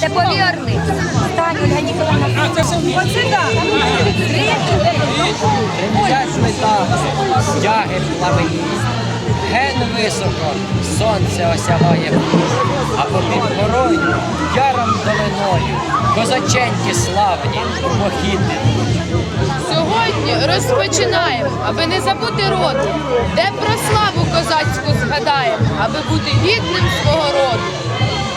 Це повірний. Стань, Ольга Ніколаївна. Оце так. Стяги плавені, ген високо, сонце осяває, а попід горою, яром долиною, козаченьки славні, похідні. Сьогодні розпочинаємо, аби не забути роду, де про славу аби бути гідним свого роду.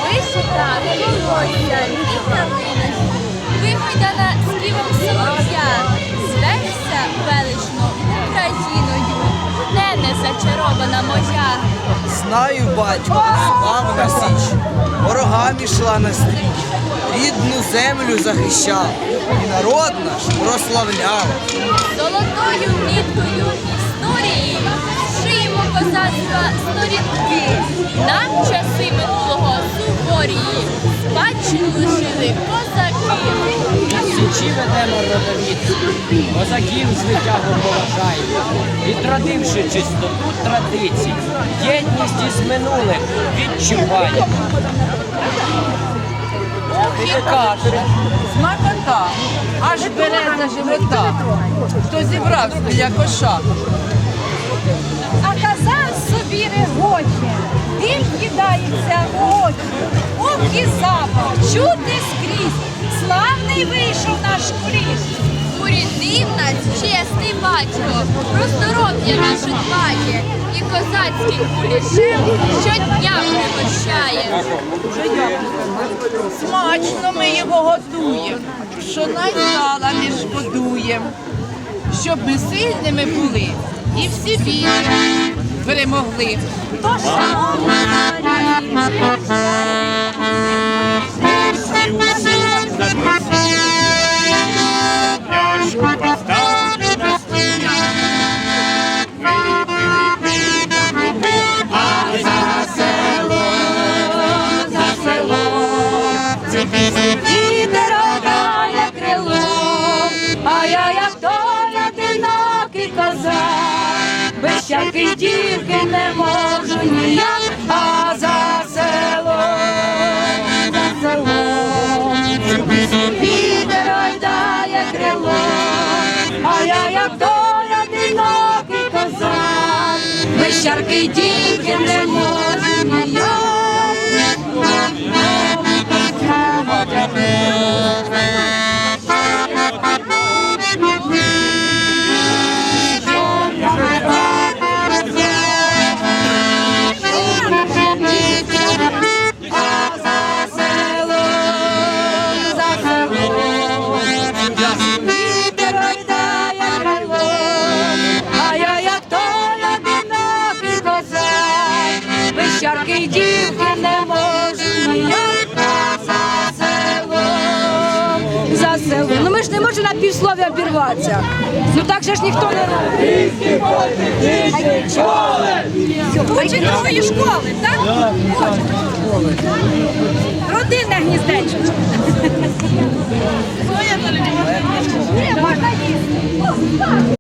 Вишита, волосся, літа виносі. Вигойдана співом солов'я. Звешся велично Україною. Не не зачарована моя. Знаю, батько, славна січ, ворогам ішла на стріч, рідну землю захищав, і народ наш прославляв. Золотою ніткою Нам часи минулого суворії спадщину лишили козаки. Січі ведемо родовід, козаків звитягу поважаємо, відродивши чистоту традицій, єдність із минулих відчуваємо. Каже, смакота, аж бере за живота, хто зібрався для коша. А казав собі регоче, дим очі, ох і запах, чути скрізь, славний вийшов наш куліш. Урядив нас чесний батько, про здоров'я наше дбає, і козацьким кулішем щодня пригощає. Смачно ми його готуємо, що найсала не шкодуємо, щоб ми сильними були і всі війни перемогли. Тож, шановні Всяких дівки не можу ніяк, без всяких За. Ну ми ж не можемо на півслов'я обірватися. Ну так же ж ніхто не робить. Хоче другої школи, так? Родинне гніздечко. Ні.